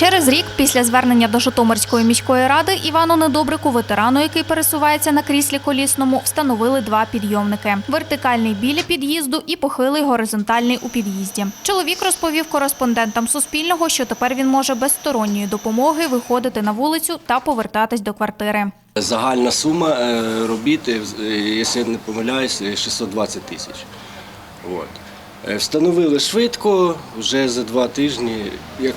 Через рік після звернення до Житомирської міської ради Івану Недобрику, ветерану, який пересувається на кріслі колісному, встановили два підйомники: вертикальний біля під'їзду і похилий горизонтальний у під'їзді. Чоловік розповів кореспондентам Суспільного, що тепер він може без сторонньої допомоги виходити на вулицю та повертатись до квартири. Загальна сума е, робіт, е, якщо я не помиляюсь, е, 620 тисяч. Е, Встановили швидко, вже за два тижні, як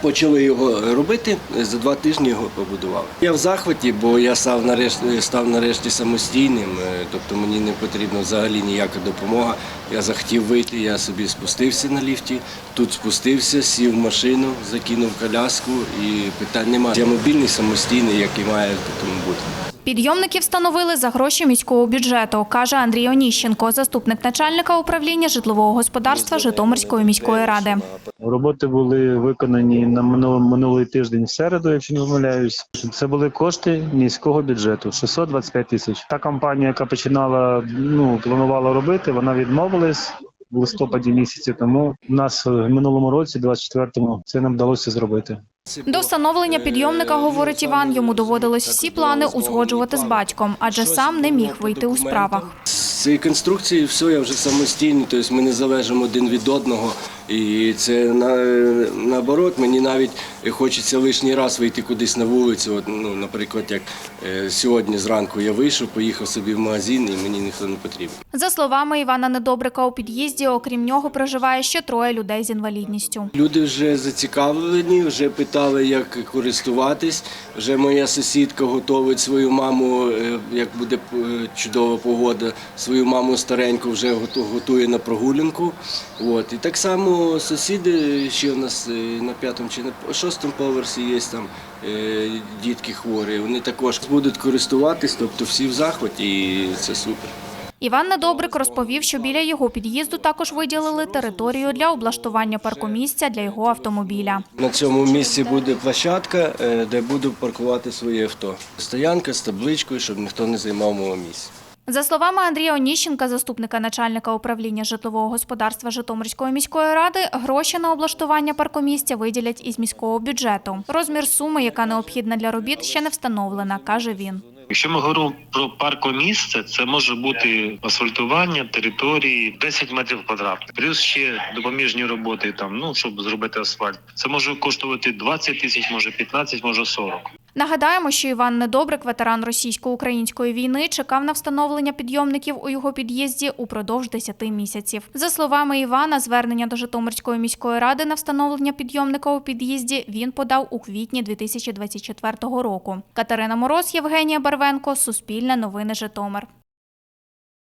почали його робити, за два тижні його побудували. Я в захваті, бо я став нарешті, став нарешті самостійним, е, тобто мені не потрібна взагалі ніяка допомога. Я захотів вийти, я собі спустився на ліфті, тут спустився, сів в машину, закинув коляску і питань немає. Я мобільний, самостійний, як і має тому бути. Підйомники встановили за гроші міського бюджету, каже Андрій Оніщенко, заступник начальника управління житлового господарства Житомирської міської ради. Роботи були виконані на минулий, тиждень в середу, якщо не помиляюсь. Це були кошти міського бюджету 625 тисяч. Та компанія, яка починала ну планувала робити, вона відмовилась. В листопаді місяці тому у нас в минулому році, 24-му, це нам вдалося зробити. До встановлення підйомника, говорить Іван, йому доводилось всі плани узгоджувати з батьком, адже сам не міг вийти у справах. Цієї конструкції все, я вже самостійний, тобто ми не залежимо один від одного. І це на, наоборот, мені навіть хочеться лишній раз вийти кудись на вулицю. От, ну, наприклад, як е, сьогодні зранку я вийшов, поїхав собі в магазин і мені ніхто не потрібен. За словами Івана Недобрика, у під'їзді, окрім нього, проживає ще троє людей з інвалідністю. Люди вже зацікавлені, вже питали, як користуватись. Вже моя сусідка готовить свою маму, е, як буде е, чудова погода, свою маму стареньку вже готує на прогулянку. От. І так само сусіди, ще у нас е, на п'ятому чи на шостому поверсі є там е, дітки хворі. Вони також будуть користуватись, тобто всі в захваті, і це супер. Іван Недобрик розповів, що біля його під'їзду також виділили територію для облаштування паркомісця для його автомобіля. На цьому місці буде площадка, е, де буду паркувати своє авто. Стоянка з табличкою, щоб ніхто не займав мого місця. За словами Андрія Оніщенка, заступника начальника управління житлового господарства Житомирської міської ради, гроші на облаштування паркомісця виділять із міського бюджету. Розмір суми, яка необхідна для робіт, ще не встановлена, каже він. Якщо ми говоримо про паркомісце, це може бути асфальтування території 10 метрів квадратних, плюс ще допоміжні роботи, там ну щоб зробити асфальт. Це може коштувати 20 тисяч, може 15, може 40. Нагадаємо, що Іван Недобрик, ветеран російсько-української війни, чекав на встановлення підйомників у його під'їзді упродовж 10 місяців. За словами Івана, звернення до Житомирської міської ради на встановлення підйомника у під'їзді він подав у квітні 2024 року. Катерина Мороз, Євгенія Барвенко, Суспільне новини Житомир.